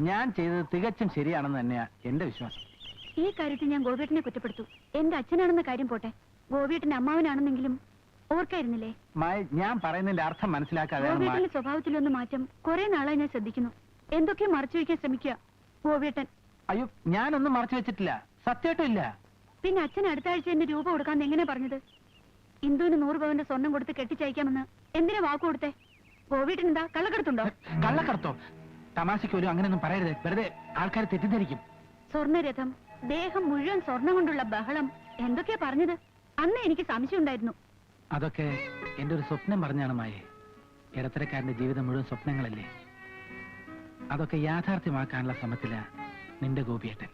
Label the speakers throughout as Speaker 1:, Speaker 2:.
Speaker 1: ഞാൻ ചെയ്തത് തികച്ചും ശരിയാണെന്ന് തന്നെയാ എന്റെ വിശ്വാസം.
Speaker 2: ഈ കാര്യത്തിൽ ഞാൻ ഗോപിയേട്ടനെ കുറ്റപ്പെടുത്തു. എന്റെ അച്ഛനാണെന്ന കാര്യം പോട്ടെ. ഗോപിയേട്ടന്റെ അമ്മാവനാണെന്നെങ്കിലും ഓർക്കായിരുന്നില്ലേ?
Speaker 1: മായ ഞാൻ പറയുന്നതിന്റെ അർത്ഥം മനസ്സിലാക്കാതെ
Speaker 2: ഗോപിയേട്ടന്റെ സ്വഭാവത്തിലൊന്ന് മാറ്റം കുറെ നാളായി ഞാൻ ശ്രദ്ധിക്കുന്നു. എന്തൊക്കെ മറച്ചു വയ്ക്കാൻ ശ്രമിക്കുക ഗോപിയേട്ടൻ
Speaker 1: അയ്യോ ഞാനൊന്നും മറച്ചു വെച്ചിട്ടില്ല. സത്യമായിട്ടും ഇല്ല.
Speaker 2: പിന്നെ അച്ഛൻ അടുത്ത ആഴ്ച എന്റെ രൂപ കൊടുക്കാന്ന് എങ്ങനെ പറഞ്ഞത്? ഇന്ദുവിന് നൂറ് പവന്റെ സ്വർണം കൊടുത്ത് കെട്ടിച്ചയക്കാമെന്ന് എന്തിനാ വാക്ക് കൊടുത്തേ? ഗോപിയേട്ടൻ എന്താ കള്ളക്കടത്തുണ്ടോ?
Speaker 1: കള്ളക്കടത്തോ? തമാശയ്ക്ക് ഒരു അങ്ങനെയൊന്നും പറയരുത്. വെറുതെ ആൾക്കാർ തെറ്റിദ്ധരിക്കും.
Speaker 2: സ്വർണരഥം ദേഹം മുഴുവൻ സ്വർണം കൊണ്ടുള്ള ബഹളം എന്തൊക്കെയാ പറഞ്ഞത്? അന്ന് എനിക്ക് സംശയം ഉണ്ടായിരുന്നു.
Speaker 1: അതൊക്കെ എന്റെ ഒരു സ്വപ്നം പറഞ്ഞാണ് മായെ. ഇടത്തരക്കാരന്റെ ജീവിതം മുഴുവൻ സ്വപ്നങ്ങളല്ലേ? അതൊക്കെ യാഥാർത്ഥ്യമാക്കാനുള്ള ശ്രമത്തില നിന്റെ ഗോപിയേട്ടൻ.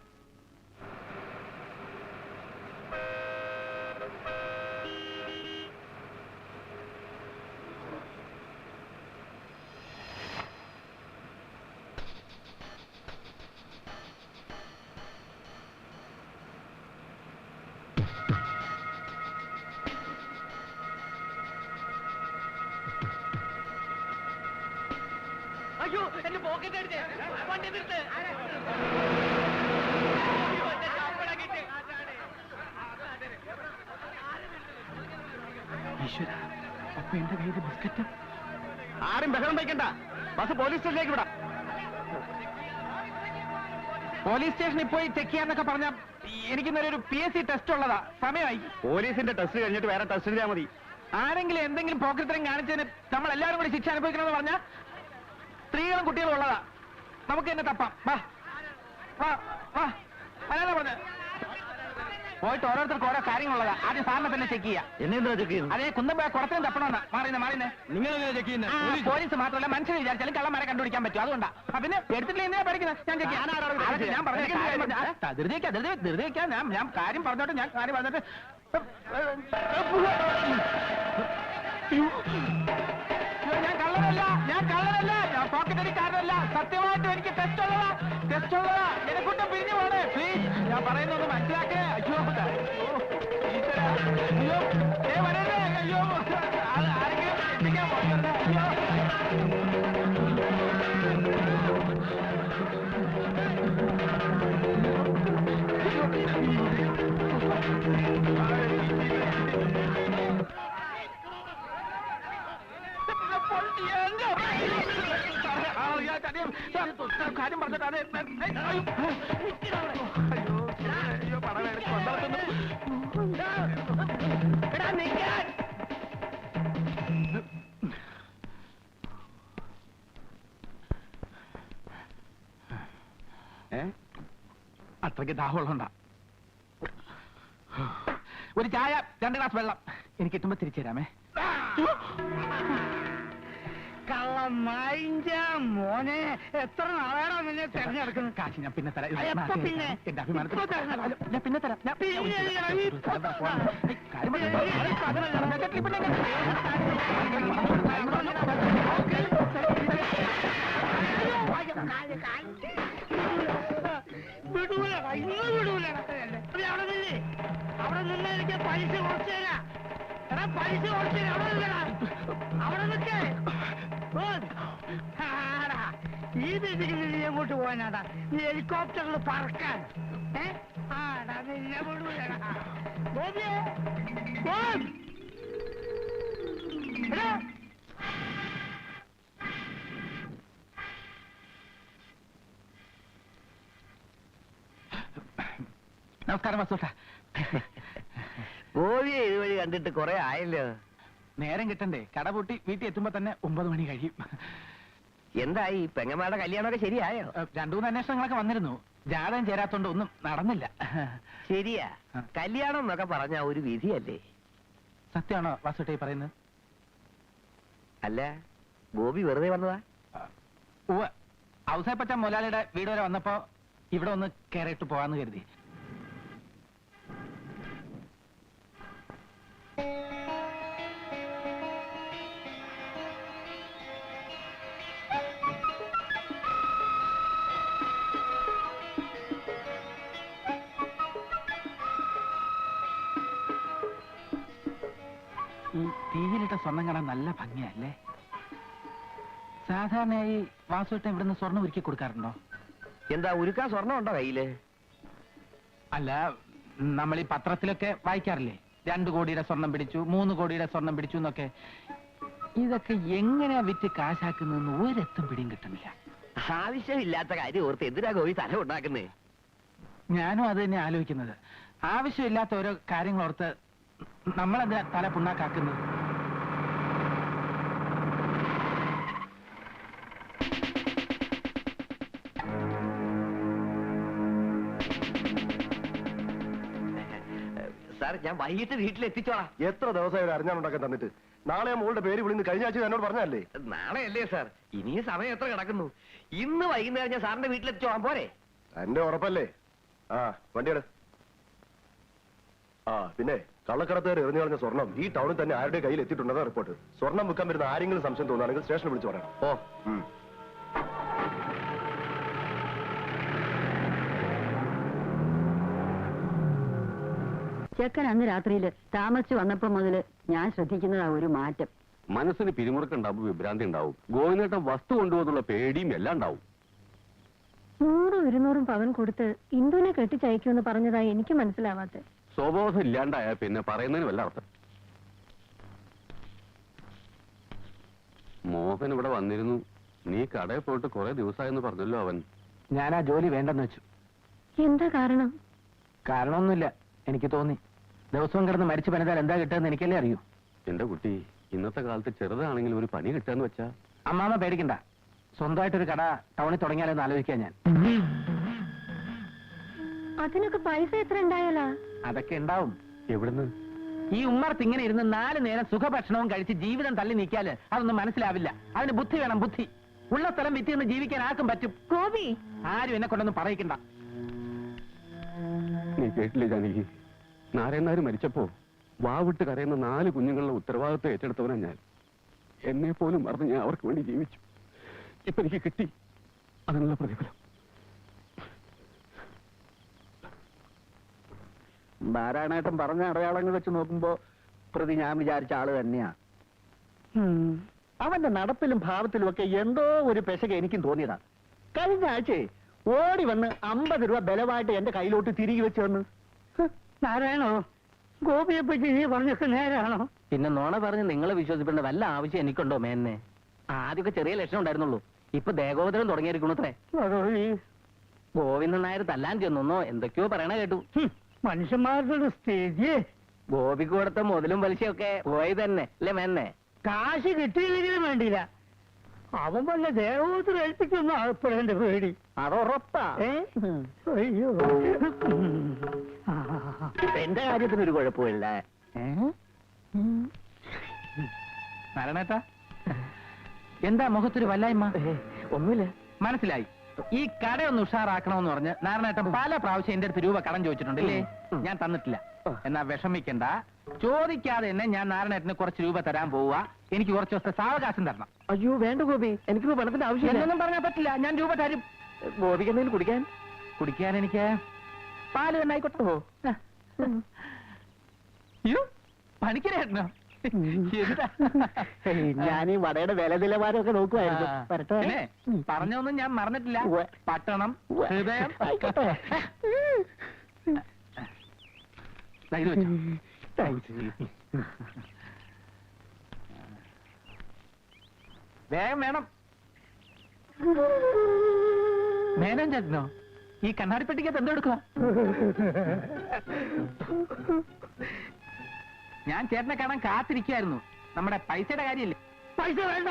Speaker 1: ഈശ്വര അപ്പൊ എന്റെ കയ്യിൽ ബിസ്ക്കറ്റ്?
Speaker 3: ആരും ബഹളം വയ്ക്കണ്ട. ബസ് പോലീസ് സ്റ്റേഷനിലേക്ക് വിടാം.
Speaker 1: പോലീസ് സ്റ്റേഷനിൽ പോയി ചെക്ക് ചെയ്യാന്നൊക്കെ പറഞ്ഞ എനിക്കിന്നൊരു ഒരു പി എസ് സി ടെസ്റ്റ് ഉള്ളതാ. സമയമായി.
Speaker 3: പോലീസിന്റെ ടെസ്റ്റ് കഴിഞ്ഞിട്ട് വേറെ ടെസ്റ്റ് ചെയ്താൽ മതി.
Speaker 1: ആരെങ്കിലും എന്തെങ്കിലും പോക്കറ്ററിങ് കാണിച്ചതിന് നമ്മൾ എല്ലാവരും കൂടി ശിക്ഷ അനുഭവിക്കണമെന്ന് പറഞ്ഞ സ്ത്രീകളും കുട്ടികളും ഉള്ളതാ. നമുക്ക് എന്നെ തപ്പാം. വാ. വാ വാ. പറഞ്ഞ. പോയിട്ട് ഓരോരുത്തർക്ക് ഓരോ കാര്യങ്ങളുള്ളതാ. ആദ്യം സാറിനെ തന്നെ ചെക്ക് ചെയ്യാം.
Speaker 3: എന്നെന്താ ചെക്ക് ചെയ്യുന്നത്?
Speaker 1: അതേ കുന്നമ്പ കുടത്തിനും തപ്പണമെന്നാ. മാറിയുന്നേ മാറിയുന്നേ.
Speaker 3: നിങ്ങൾ ചെക്ക്
Speaker 1: പോലീസ് മാത്രമല്ല മനുഷ്യനെ വിചാരിച്ചാലും കള്ളന്മാരെ കണ്ടുപിടിക്കാൻ പറ്റും. അതുകൊണ്ടാ. പിന്നെ എടുത്തിട്ടില്ല? എന്തിനാ പഠിക്കുന്നത് ഞാൻ ചെക്ക് ഞാൻ പറഞ്ഞു. ധൃതി വെക്കാം, ധൃതി ധൃതി വെക്കാം. ഞാൻ ഞാൻ കാര്യം പറഞ്ഞോട്ടെ ഞാൻ കാര്യം പറഞ്ഞിട്ട് ഞാൻ കള്ളനല്ല ഞാൻ പോക്കറ്റ് അടിക്കാരനല്ല. സത്യമായിട്ടും എനിക്ക് ടെസ്റ്റ് ഉള്ളതാ ടെസ്റ്റ് ഉള്ളതാ. എന്നെ കൊണ്ട് പിരിഞ്ഞു പോണേ പ്ലീസ് ഞാൻ പറയുന്നത് മനസ്സിലാക്കേ അയ്യോ. അയ്യോ ഏ വരരുതേ. അത്രയ്ക്ക് ദാഹമുള്ളണ്ട ഒരു ചായ രണ്ട് ഗ്ലാസ് വെള്ളം. എനിക്ക് കിട്ടുമ്പോ തിരിച്ചു തരാമേ.
Speaker 3: കള്ളമായിഞ്ച മോനെ എത്ര നാളാണോ നിന്നെ തെരഞ്ഞെടുക്കുന്നത്
Speaker 1: കാശി ഞാൻ പിന്നെ തരാം
Speaker 3: എപ്പോ പിന്നെ?
Speaker 1: എന്റെ അഭിമാനത്തിന്
Speaker 3: ഇപ്പോ തരണം.
Speaker 1: ഞാൻ പിന്നെ തരാം ഞാൻ
Speaker 3: പിന്നെ
Speaker 1: സ്ഥലം വരെ പോകണം. ഏയ്, കാര്യം പറഞ്ഞോ.
Speaker 3: ഈ
Speaker 1: സാധനം ഞാൻ ബജറ്റിൽ പിന്നെ?
Speaker 3: വിടൂലടാ ഇന്ന് വിടൂലടാ നീ അവിടെ നില്ലേ അവിടെ നിന്ന് എനിക്ക് പൈസ കുറച്ചു തരാം എടാ പൈസ കുറച്ചു തരാം അവിടെ നില്ലടാ അവിടെ നിൽക്കേ ഈ ദിശയിൽ നീ എങ്ങോട്ട് പോകാനാടാ നീ ഹെലികോപ്റ്ററിൽ പറക്കാൻ ആടാ നിന്നെ വിടൂലടാ ഗോപിയേ ഗോപ്
Speaker 1: നമസ്കാരം വസൂട്ട.
Speaker 4: ഗോപിയെ ഇതുവഴി കണ്ടിട്ട് കുറെ ആയല്ലോ.
Speaker 1: നേരം കിട്ടണ്ടേ? കട പൂട്ടി വീട്ടിൽ എത്തുമ്പോ തന്നെ ഒമ്പത് മണി കഴിയും.
Speaker 4: എന്തായി? പെങ്ങന്മാരുടെ കല്യാണമൊക്കെ ശരിയായോ?
Speaker 1: രണ്ടു മൂന്ന് അന്വേഷണങ്ങളൊക്കെ വന്നിരുന്നു. ജാതകം ചേരാത്തോണ്ട് ഒന്നും നടന്നില്ല.
Speaker 4: ശരിയാ. കല്യാണം എന്നൊക്കെ പറഞ്ഞ ഒരു വിധിയല്ലേ?
Speaker 1: സത്യമാണോ വാസുട്ട പറയുന്നത്?
Speaker 4: അല്ല ഗോപി വെറുതെ വന്നതാ?
Speaker 1: ഉവ്വ് ഔസേപ്പറ്റ മൊലാലിയുടെ വീട് വരെ വന്നപ്പോ ഇവിടെ ഒന്ന് കയറിയിട്ട് പോവാന്ന് കരുതി. സ്വർണം കാണാൻ നല്ല ഭംഗിയല്ലേ സാധാരണയായി വാസുവേട്ടൻ ഇവിടുന്ന് സ്വർണം ഒരുക്കി കൊടുക്കാറുണ്ടോ?
Speaker 4: എന്താ ഉരുക്കാൻ സ്വർണം ഉണ്ടോ കയ്യിൽ?
Speaker 1: അല്ല നമ്മൾ ഈ പത്രത്തിലൊക്കെ വായിക്കാറില്ലേ? രണ്ടു കോടിയുടെ സ്വർണം പിടിച്ചു മൂന്ന് കോടിയുടെ സ്വർണം പിടിച്ചു എന്നൊക്കെ. ഇതൊക്കെ എങ്ങനെയാ വിറ്റ് കാശാക്കുന്നതെന്ന് ഒരെത്തും പിടിയും കിട്ടുന്നില്ല.
Speaker 4: ആവശ്യമില്ലാത്ത കാര്യം ഓർത്ത് എന്തിനാ കോഴി തല ഉണ്ടാക്കുന്നേ
Speaker 1: ഞാനും അത് തന്നെ ആലോചിക്കുന്നത്. ആവശ്യമില്ലാത്ത ഓരോ കാര്യങ്ങൾ ഓർത്ത് നമ്മളെന്താ തല പുണ്ണാക്കാക്കുന്നത്?
Speaker 4: സാർ ഞാൻ വൈകിട്ട് വീട്ടിലെത്തിച്ചോളാം.
Speaker 5: എത്ര ദിവസമായി ഒരു അറിഞ്ഞാണുണ്ടാക്കാൻ തന്നിട്ട്? നാളെ മോളുടെ പേര് വിളിന്ന് കഴിഞ്ഞ ആഴ്ച എന്നോട് പറഞ്ഞല്ലേ
Speaker 4: നാളെ അല്ലേ സാർ? ഇനിയും സമയം എത്ര കിടക്കുന്നു? ഇന്ന് വൈകുന്നേരം ഞാൻ സാറിന്റെ വീട്ടിലെത്തിച്ചോളാം പോരെ.
Speaker 5: എന്റെ ഉറപ്പല്ലേ? ആ വണ്ടിയുടെ ആ പിന്നെ കള്ളക്കടത്തുകാർ എറിഞ്ഞു കളഞ്ഞ സ്വർണം ഈ ടൗണിൽ തന്നെ ആരുടെ കയ്യിൽ എത്തിയിട്ടുണ്ടെന്ന റിപ്പോർട്ട്. സ്വർണം വിൽക്കാൻ വരുന്ന ആരെങ്കിലും സംശയം തോന്നുകയാണെങ്കിൽ സ്റ്റേഷനിൽ വിളിച്ചു പറയാം
Speaker 4: ഓ
Speaker 6: ചെക്കൻ അന്ന് രാത്രിയിൽ താമസിച്ചു വന്നപ്പോ മുതൽ ഞാൻ ശ്രദ്ധിക്കുന്നതാ ഒരു മാറ്റം.
Speaker 7: മനസ്സിന് പിരിമുറുക്കുണ്ടാവും വിഭ്രാന്തി ഉണ്ടാവും. ഗോവിന്ദേട്ടൻ വസ്തു കൊണ്ടുപോകുന്നുള്ള പേടിയും എല്ലാം ഉണ്ടാവും.
Speaker 8: നൂറും ഇരുന്നൂറും പവൻ കൊടുത്ത് ഇന്ദുവിനെ കെട്ടിച്ചയക്കുമെന്ന് പറഞ്ഞതായി എനിക്ക് മനസ്സിലാവാത്തെ
Speaker 7: സ്വബോധം ഇല്ലാണ്ടായ പിന്നെ പറയുന്നതിന് വല്ല അർത്ഥം? മോഹൻ ഇവിടെ വന്നിരുന്നു. നീ കടയിൽ പോയിട്ട് കുറെ ദിവസമായെന്ന് പറഞ്ഞല്ലോ അവൻ.
Speaker 1: ഞാൻ ആ ജോലി വേണ്ടെന്ന് വെച്ചു.
Speaker 8: എന്താ കാരണം?
Speaker 1: കാരണമൊന്നുമില്ല എനിക്ക് തോന്നി. ദിവസവും കിടന്ന് മരിച്ചു പണിതാൽ എന്താ കിട്ടുമെന്ന് എനിക്കല്ലേ അറിയൂ.
Speaker 7: എന്റെ കുട്ടി ഇന്നത്തെ കാലത്ത് ചെറുതാണെങ്കിൽ ഒരു പണി കിട്ടാന്ന് വെച്ചാ?
Speaker 1: അമ്മാമ പേടിക്കണ്ട. സ്വന്തമായിട്ടൊരു കട ടൗണിൽ തുടങ്ങിയാലെന്ന് ആലോചിക്കാൻ ഞാൻ.
Speaker 8: അതിനൊക്കെ പൈസ എത്ര ഉണ്ടായാലാ?
Speaker 1: അതൊക്കെ ഉണ്ടാവും.
Speaker 7: എവിടുന്ന്?
Speaker 1: ഈ ഉമ്മർത്ത് ഇങ്ങനെ ഇരുന്ന് നാല് നേരം സുഖഭക്ഷണവും കഴിച്ച് ജീവിതം തള്ളി നീക്കിയാൽ അതൊന്നും മനസ്സിലാവില്ല. അതിന് ബുദ്ധി വേണം ബുദ്ധി. ഉള്ള സ്ഥലം വിറ്റ് നിന്ന് ജീവിക്കാൻ ആർക്കും പറ്റും.
Speaker 8: ഗോപി.
Speaker 1: ആരും എന്നെ കൊണ്ടൊന്നും പറയിക്കണ്ട.
Speaker 7: നീ കേട്ടില്ലേ ജാനകി? നാരായണനാര് മരിച്ചപ്പോ വാവിട്ട് കരയുന്ന നാല് കുഞ്ഞുങ്ങളുടെ ഉത്തരവാദിത്വം ഏറ്റെടുത്തവനാ ഞാൻ. എന്നെ പോലും മറന്ന് ഞാൻ അവർക്ക് വേണ്ടി ജീവിച്ചു. ഇപ്പൊ എനിക്ക് കിട്ടി. അതിനുള്ള പ്രതിഫലം.
Speaker 4: നാരായണേട്ടൻ പറഞ്ഞ അടയാളങ്ങൾ വെച്ച് നോക്കുമ്പോ പ്രതി ഞാൻ വിചാരിച്ച ആൾ തന്നെയാ. അവന്റെ നടപ്പിലും ഭാവത്തിലും ഒക്കെ എന്തോ ഒരു പെശക എനിക്കും തോന്നിയതാ. കഴിഞ്ഞ ആഴ്ചയെ ഓടി വന്ന് അമ്പത് രൂപ ബലമായിട്ട് എന്റെ കയ്യിലോട്ട് തിരികെ വെച്ചു വന്ന്
Speaker 3: നാരായണോ? ഗോപിയെ പറ്റി നീ പറഞ്ഞൊക്കെ നേരാണോ?
Speaker 1: പിന്നെ നോണ പറഞ്ഞ് നിങ്ങളെ വിശ്വസിക്കേണ്ട വല്ല ആവശ്യം എനിക്കുണ്ടോ മേന്നെ? ആദ്യമൊക്കെ ചെറിയ ലക്ഷണം ഉണ്ടായിരുന്നുള്ളൂ. ഇപ്പൊ ദേഹോദരം തുടങ്ങിയിരിക്കണത്രേ
Speaker 3: ഗോപി
Speaker 1: ഗോവിന്ദൻ നായർ തല്ലാൻ ചെന്നോ എന്തൊക്കെയോ പറയണ കേട്ടു.
Speaker 3: ഹും, മനുഷ്യന്മാരുടെ സ്ഥിതി
Speaker 1: ഗോപിക്ക് കൊടുത്ത മുതലും പലിശയൊക്കെ പോയി തന്നെ അല്ലേ മേന്നെ?
Speaker 3: കാശ് കിട്ടിയില്ലെങ്കിലും വേണ്ടിയില്ല. അവൻ വല്ല ദേവോത്തരം ഏൽപ്പിക്കുന്ന ആൾപ്പെടേണ്ട പേടി.
Speaker 4: അതുറപ്പാ
Speaker 3: ഏ? അയ്യോ. ആ,
Speaker 4: എന്റെ കാര്യത്തിന് ഒരു കുഴപ്പമില്ല.
Speaker 1: നാരായണേട്ടാ എന്താ മുഖത്തൊരു വല്ലായ്മ?
Speaker 4: ഒന്നുമില്ല.
Speaker 1: മനസ്സിലായി. ഈ കട ഒന്ന് ഉഷാറാക്കണമെന്ന് പറഞ്ഞ് നാരായണേട്ടൻ പല പ്രാവശ്യം എന്റെ അടുത്ത് രൂപ കടം ചോദിച്ചിട്ടുണ്ടല്ലേ? ഞാൻ തന്നിട്ടില്ല. എന്നാ വിഷമിക്കണ്ട. ചോദിക്കാതെ തന്നെ ഞാൻ നാരായണേട്ടന് കുറച്ച് രൂപ തരാൻ പോവുക. എനിക്ക് കുറച്ച് ദിവസത്തെ സാവകാശം തരണം.
Speaker 4: അയ്യോ വേണ്ട ഗോപി. എനിക്ക് പണത്തിന്റെ ആവശ്യം
Speaker 1: എന്നൊന്നും പറഞ്ഞാൽ പറ്റില്ല. ഞാൻ രൂപ തരും.
Speaker 4: ഗോപിക്ക് എന്തെങ്കിലും കുടിക്കാൻ?
Speaker 1: കുടിക്കാൻ എനിക്ക് പാൽ തന്നെ ആയിക്കോട്ടെ. പണിക്കരേട്ടനോ
Speaker 4: ഞാൻ ഈ വടയുടെ വില നിലവാരമൊക്കെ നോക്കുമായിരുന്നു
Speaker 1: പറഞ്ഞൊന്നും ഞാൻ മറന്നിട്ടില്ല. പട്ടണം. ഹൃദയം. വേഗം വേണം. മേനോൻ ചേട്ടനോ? ഈ കണ്ണാടിപ്പെട്ടിക്കകത്ത് എന്തോ എടുക്കുക ഞാൻ ചേട്ടനെ കാണാൻ കാത്തിരിക്കായിരുന്നു നമ്മുടെ പൈസയുടെ കാര്യമില്ലേ
Speaker 3: പൈസ വേണ്ട.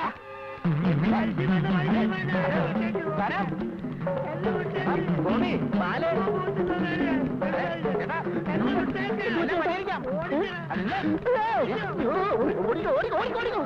Speaker 4: ഓടിക്കോ ഓടിക്കോ ഓടിക്കോ ഓടിക്കോ.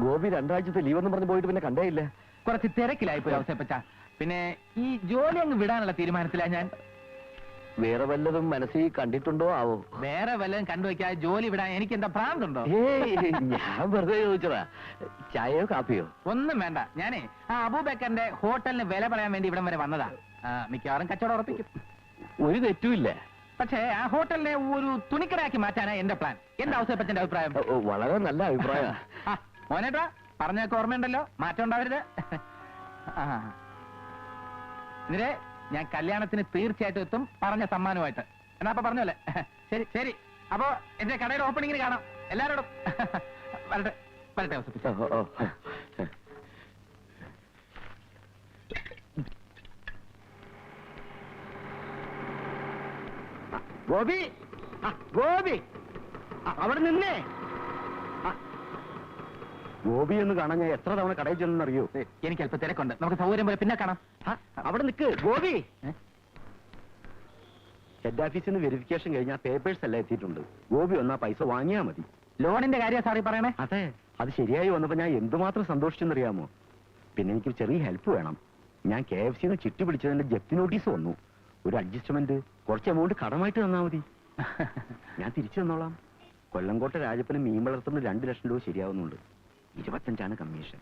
Speaker 4: ഗോപി രണ്ടാഴ്ചത്തെ ലീവെന്ന് പറഞ്ഞ് പോയിട്ട് പിന്നെ കണ്ടേ ഇല്ല.
Speaker 1: കുറച്ച് തിരക്കിലായി പോയി അവസരപ്പച്ച പിന്നെ ഈ ജോലി അങ്ങ് വിടാനുള്ള തീരുമാനത്തിലാ ഞാൻ.
Speaker 4: വേറെ വല്ലതും മനസ്സിൽ കണ്ടിട്ടുണ്ടോ ആവും?
Speaker 1: വേറെ വല്ലതും കണ്ടുവെക്കാ ജോലി വിടാൻ എനിക്ക് എന്താ പ്രാന്തുണ്ടോ
Speaker 4: ഏയ് ഞാൻ വെറുതെ ചോദിച്ചതാ. ചായയോ കാപ്പിയോ?
Speaker 1: ഒന്നും വേണ്ട. ഞാനേ ആ അബൂബക്കറിന്റെ ഹോട്ടലിന് വില പറയാൻ വേണ്ടി ഇവിടം വരെ വന്നതാ. ആ, മിക്കവാറും കച്ചവടം ഉറപ്പിക്കും.
Speaker 4: ഒരു തെറ്റുമില്ല
Speaker 1: പക്ഷേ ആ ഹോട്ടലിനെ ഒരു തുണിക്കടയാക്കി മാറ്റാനാ എന്റെ പ്ലാൻ. എന്താ ഔസേപ്പച്ചന്റെ അഭിപ്രായം?
Speaker 4: ഓ, വളരെ നല്ല അഭിപ്രായ.
Speaker 1: ആ, മോനേട്ടാ പറഞ്ഞൊക്കെ ഓർമ്മയുണ്ടല്ലോ. മാറ്റം ഉണ്ടാവരുത്. ആ. ഞാൻ കല്യാണത്തിന് തീർച്ചയായിട്ടും എത്തും പറഞ്ഞ സമ്മാനമായിട്ട് എന്നാ അപ്പൊ പറഞ്ഞല്ലേ ശരി ശരി. അപ്പോ എന്റെ കടയുടെ ഓപ്പണിങ്ങിന് കാണാം. എല്ലാരോടും വരട്ടെ വരട്ടെ.
Speaker 4: ഗോപി ഗോപി. അവിടെ നിന്നേ. ഗോപി എന്ന് കാണാൻ ഞാൻ എത്ര തവണ കടയിൽ ചെന്നറിയോ
Speaker 1: എനിക്ക് അല്പം തിരക്കുണ്ട്. നമുക്ക് സൗകര്യം പോലെ പിന്നെ കാണാം.
Speaker 4: അവിടെ നിൽക്ക്. ഗോപി? ഹെഡ് ഓഫീസിൽ നിന്ന് വെരിഫിക്കേഷൻ കഴിഞ്ഞാൽ പേപ്പേഴ്സ് എല്ലാം എത്തിയിട്ടുണ്ട്. ഗോപി ഒന്നാ പൈസ വാങ്ങിയാ മതി.
Speaker 1: ലോണിന്റെ കാര്യം സാറി പറയണേ?
Speaker 4: അതെ അത് ശരിയായി വന്നപ്പോ ഞാൻ എന്തുമാത്രം സന്തോഷിച്ചെന്നറിയാമോ? പിന്നെ എനിക്ക് ചെറിയ ഹെൽപ്പ് വേണം. ഞാൻ കെ എഫ് സിന്ന് ചിട്ടി പിടിച്ചതിന്റെ ജപ്തി നോട്ടീസ് വന്നു. ഒരു അഡ്ജസ്റ്റ്മെന്റ് കുറച്ച് എമൗണ്ട് കടമായിട്ട് തന്നാ മതി. ഞാൻ തിരിച്ചു തന്നോളാം. കൊല്ലംകോട്ടെ രാജപ്പന് മീൻ വളർത്തുന്ന രണ്ട് ലക്ഷം രൂപ ശരിയാവുന്നുണ്ട്. ഇരുപത്തഞ്ചാണ് കമ്മീഷൻ.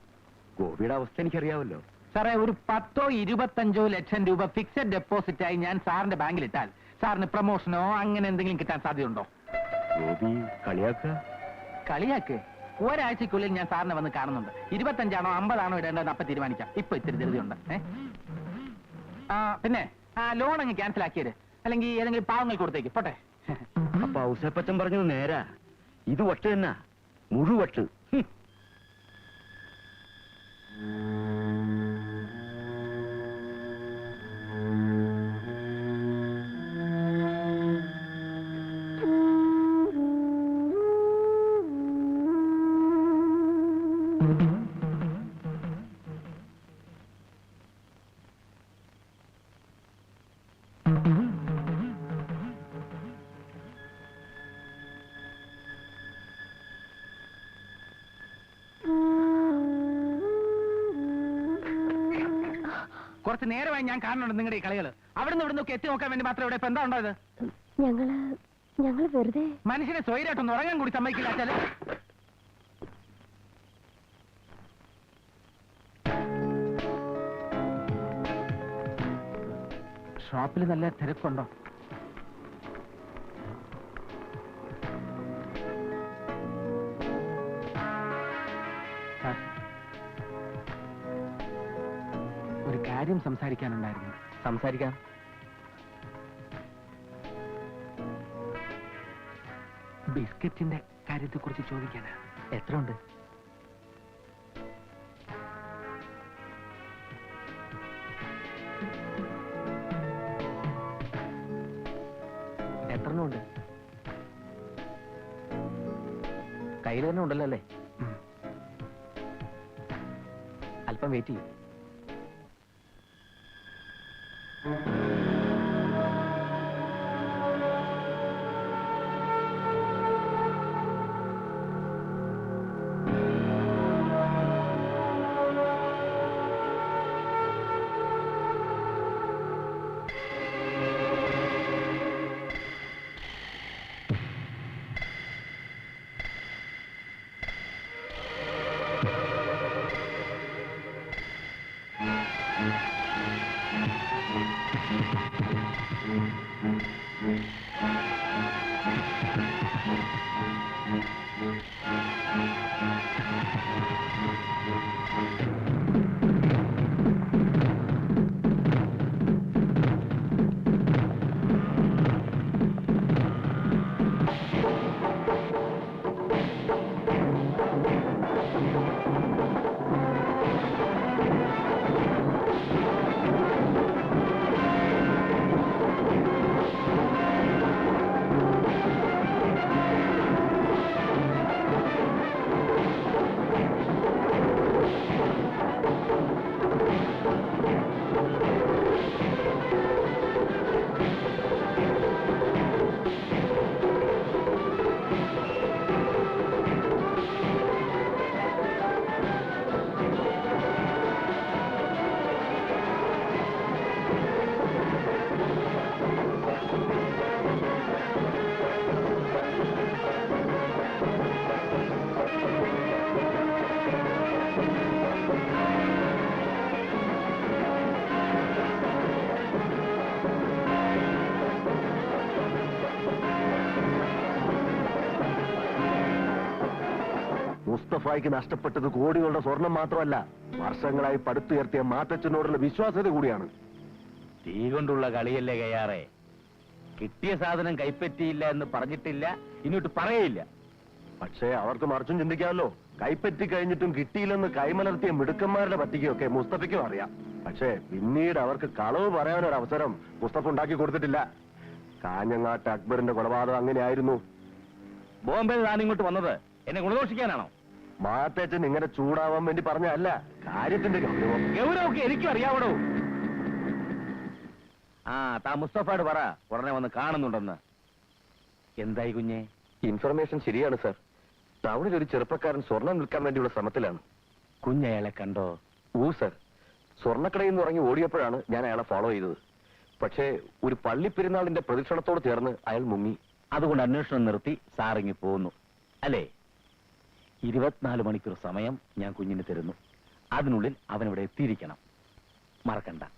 Speaker 4: ഗോപിയുടെ അവസ്ഥ എനിക്കറിയാവല്ലോ
Speaker 1: സാറേ ഒരു പത്തോ ഇരുപത്തഞ്ചോ ലക്ഷം രൂപ ഫിക്സഡ് ഡെപ്പോസിറ്റ് ആയി ഞാൻ സാറിന്റെ ബാങ്കിൽ ഇട്ടാൽ സാറിന് പ്രൊമോഷനോ അങ്ങനെ എന്തെങ്കിലും കിട്ടാൻ സാധ്യതയുണ്ടോ?
Speaker 4: ഗോപി കളിയാക്ക?
Speaker 1: കളിയാക്ക്? ഒരാഴ്ചക്കുള്ളിൽ ഞാൻ സാറിനെ വന്ന് കാണുന്നുണ്ട്. ഇരുപത്തഞ്ചാണോ അമ്പതാണോ ഇടേണ്ടതെന്ന് അപ്പൊ തീരുമാനിക്കാം. ഇപ്പൊ ഇത്തിരി ധൃതിയുണ്ട്. ഏ? ആ പിന്നെ ആ ലോൺ അങ്ങ് ക്യാൻസൽ ആക്കിയത്. അല്ലെങ്കിൽ ഏതെങ്കിലും പാവങ്ങൾ കൊടുത്തേക്ക്. പോട്ടെ.
Speaker 4: അപ്പൊ ഔസേപ്പച്ചൻ പറഞ്ഞത് നേരാ. ഇത് വട്ട് തന്നെ. മുഴുവട്ട്.
Speaker 1: കുറച്ച് നേരമായി ഞാൻ കാണുന്നുണ്ട് നിങ്ങളുടെ ഈ കളികൾ അവിടുന്ന് ഇവിടുന്ന് ഒക്കെ എത്തി നോക്കാൻ വേണ്ടി മാത്രം ഇവിടെ ഇപ്പൊ എന്താ ഉണ്ടായത്?
Speaker 8: ഞങ്ങൾ ഞങ്ങൾ വെറുതെ
Speaker 1: മനുഷ്യനെ സ്വൈരായിട്ടൊന്ന് ഉറങ്ങാൻ കൂടി സമ്മതിക്കില്ല വെച്ചാൽ ഷോപ്പിൽ നല്ല തിരക്കുണ്ടോ? സാർ, കാര്യം സംസാരിക്കാനുണ്ടായിരുന്നു.
Speaker 4: സംസാരിക്കാം.
Speaker 1: ബിസ്ക്കറ്റിന്റെ കാര്യത്തെ കുറിച്ച് ചോദിക്കാനാ. എത്ര ഉണ്ട് എത്ര ഉണ്ട് കയ്യിൽ തന്നെ ഉണ്ടല്ലോ അല്ലേ? അല്പം വെയിറ്റ് ചെയ്യും.
Speaker 5: മുസ്തഫായിക്ക് നഷ്ടപ്പെട്ടത് കോടികളുടെ സ്വർണം മാത്രമല്ല വർഷങ്ങളായി പടുത്തുയർത്തിയ മാറ്റച്ചനോടുള്ള വിശ്വാസ്യത കൂടിയാണ്.
Speaker 9: തീ കൊണ്ടുള്ള കളിയല്ലേ കയ്യാറെ? കിട്ടിയ സാധനം കൈപ്പറ്റിയില്ല എന്ന് പറഞ്ഞിട്ടില്ല ഇങ്ങോട്ട് പറയയില്ല.
Speaker 5: പക്ഷേ അവർക്ക് മറിച്ചും ചിന്തിക്കാമല്ലോ. കൈപ്പറ്റി കഴിഞ്ഞിട്ടും കിട്ടിയില്ലെന്ന് കൈമലർത്തിയ മിടുക്കന്മാരുടെ പറ്റിക്കൊക്കെ മുസ്തഫയ്ക്കും അറിയാം. പക്ഷേ പിന്നീട് അവർക്ക് കളവ് പറയാനൊരു അവസരം മുസ്തഫ ഉണ്ടാക്കി കൊടുത്തിട്ടില്ല. കാഞ്ഞങ്ങാട്ട് അക്ബറിന്റെ കൊലപാതകം അങ്ങനെയായിരുന്നു.
Speaker 9: ബോംബെ താൻ ഇങ്ങോട്ട് വന്നത്. എന്നെ ഗുണദോഷിക്കാനാണോ?
Speaker 5: മാത്തേച്ചൻ ഇങ്ങനെ ചൂടാവാൻ വേണ്ടി പറഞ്ഞല്ല കാര്യത്തിന്റെ ഗൗരവം.
Speaker 9: ഗൗരവൊക്കെ എനിക്കും അറിയാവണോ? ആ താ മുസ്തഫയോട് പറ ഉടനെ വന്ന് കാണുന്നുണ്ടെന്ന്. എന്തായി കുഞ്ഞെ?
Speaker 5: ഇൻഫർമേഷൻ ശരിയാണ് സർ. ടൗണിൽ ഒരു ചെറുപ്പക്കാരൻ സ്വർണം നിൽക്കാൻ വേണ്ടിയുള്ള ശ്രമത്തിലാണ്.
Speaker 9: കുഞ്ഞയാളെ കണ്ടോ?
Speaker 5: ഊ സർ. സ്വർണക്കടയിൽ നിന്ന് ഇറങ്ങി ഓടിയപ്പോഴാണ് ഞാൻ അയാളെ ഫോളോ ചെയ്തത്. പക്ഷേ ഒരു പള്ളി പെരുന്നാളിന്റെ പ്രദക്ഷിണത്തോട് ചേർന്ന് അയാൾ മുങ്ങി.
Speaker 9: അതുകൊണ്ട് അന്വേഷണം നിർത്തി സാറിങ്ങി പോകുന്നു അല്ലേ? ഇരുപത്തിനാല് മണിക്കൂർ സമയം ഞാൻ കുഞ്ഞിന് തരുന്നു. അതിനുള്ളിൽ അവനിവിടെ എത്തിയിരിക്കണം. മറക്കണ്ട.